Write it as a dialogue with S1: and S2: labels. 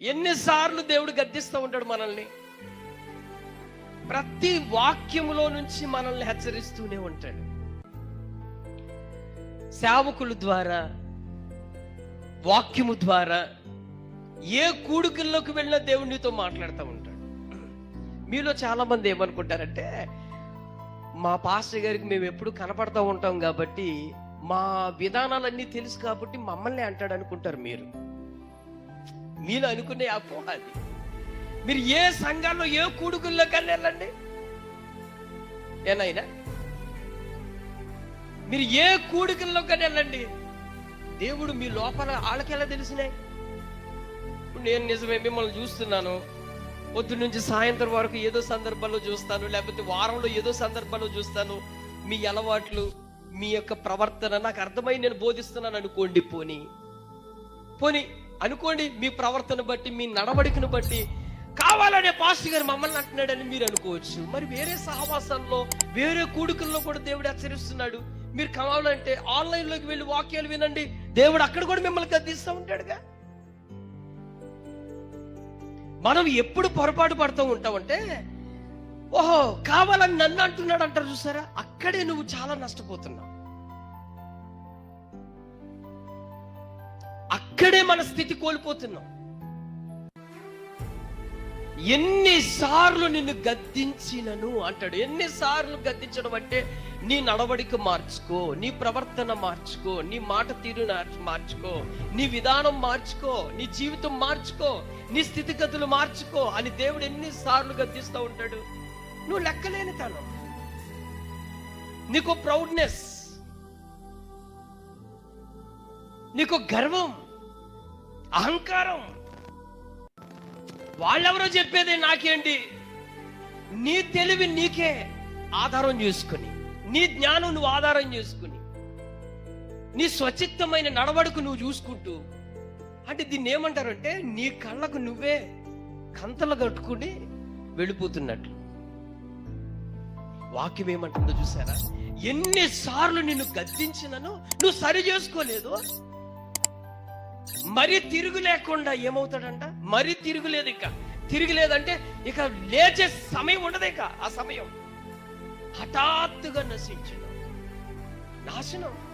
S1: ఎన్నిసార్లు దేవుడు గద్దిస్తూ ఉంటాడు మనల్ని? ప్రతి వాక్యములో నుంచి మనల్ని హెచ్చరిస్తూనే ఉంటాడు. సేవకుల ద్వారా వాక్యము ద్వారా ఏ కూడుకుల్లోకి వెళ్ళినా దేవుడు నీతో మాట్లాడుతూ ఉంటాడు. మీలో చాలా మంది ఏమనుకుంటారంటే మా పాస్టర్ గారికి మేము ఎప్పుడు కనపడతా ఉంటాం కాబట్టి మా విధానాలన్నీ తెలుసు కాబట్టి మమ్మల్ని అంటాడు అనుకుంటారు మీరు. మీరు అనుకునే అపోహ అది. మీరు ఏ సంఘాల్లో ఏ కూడుకుల్లో కన్నా వెళ్ళండి ఏనాయనా మీరు ఏ కూడుకుల్లో కానీ వెళ్ళండి దేవుడు మీ లోపల వాళ్ళకి ఎలా తెలిసినాయి? నేను నిజమే మిమ్మల్ని చూస్తున్నాను. పొద్దు నుంచి సాయంత్రం వరకు ఏదో సందర్భంలో చూస్తాను లేకపోతే వారంలో ఏదో సందర్భంలో చూస్తాను. మీ అలవాట్లు మీ యొక్క ప్రవర్తన నాకు అర్థమై నేను బోధిస్తున్నాను అనుకోండి పోని. పోని అనుకోండి మీ ప్రవర్తన బట్టి మీ నడవడికను బట్టి కావాలనే పాస్టర్ గారు మమ్మల్ని అంటున్నాడని మీరు అనుకోవచ్చు. మరి వేరే సహవాసాల్లో వేరే కూడుకల్లో కూడా దేవుడు హెచ్చరిస్తున్నాడు. మీరు కావాలంటే ఆన్లైన్లోకి వెళ్ళి వాక్యాలు వినండి. దేవుడు అక్కడ కూడా మిమ్మల్ని గద్దిస్తూ ఉంటాడుగా. మనం ఎప్పుడు పొరపాటు పడుతూ ఉంటామంటే ఓహో కావాలని నన్ను అంటున్నాడు అంటారు చూసారా? అక్కడే నువ్వు చాలా నష్టపోతున్నావు. అక్కడే మన స్థితి కోల్పోతున్నాం. ఎన్నిసార్లు నిన్ను గద్దించినను అంటాడు. ఎన్నిసార్లు గద్దించడం అంటే నీ నడవడిక మార్చుకో నీ ప్రవర్తన మార్చుకో నీ మాట తీరు మార్చుకో నీ విధానం మార్చుకో నీ జీవితం మార్చుకో నీ స్థితిగతులు మార్చుకో అని దేవుడు ఎన్నిసార్లు గద్దిస్తూ ఉంటాడు. నువ్వు లెక్కలేని తను నీకు ప్రౌడ్నెస్ నీకు గర్వం అహంకారం. వాళ్ళెవరో చెప్పేది నాకేంటి? నీ తెలివి నీకే ఆధారం చేసుకుని నీ జ్ఞానం నువ్వు ఆధారం చేసుకుని నీ స్వచిత్తమైన నడవడుకు నువ్వు చూసుకుంటూ అంటే దీన్ని ఏమంటారంటే నీ కళ్ళకు నువ్వే కంతలు కట్టుకుని వెళ్ళిపోతున్నట్లు. వాక్యం ఏమంటుందో చూసారా? ఎన్నిసార్లు నిన్ను గద్దించినను నువ్వు సరి చేసుకోలేదు మరి తిరుగు లేకుండా ఏమవుతాడంట? మరి తిరుగులేదు ఇక. తిరిగిలేదంటే ఇక లేచే సమయం ఉండదు ఇక. ఆ సమయం హఠాత్తుగా నశించిన నాశనం.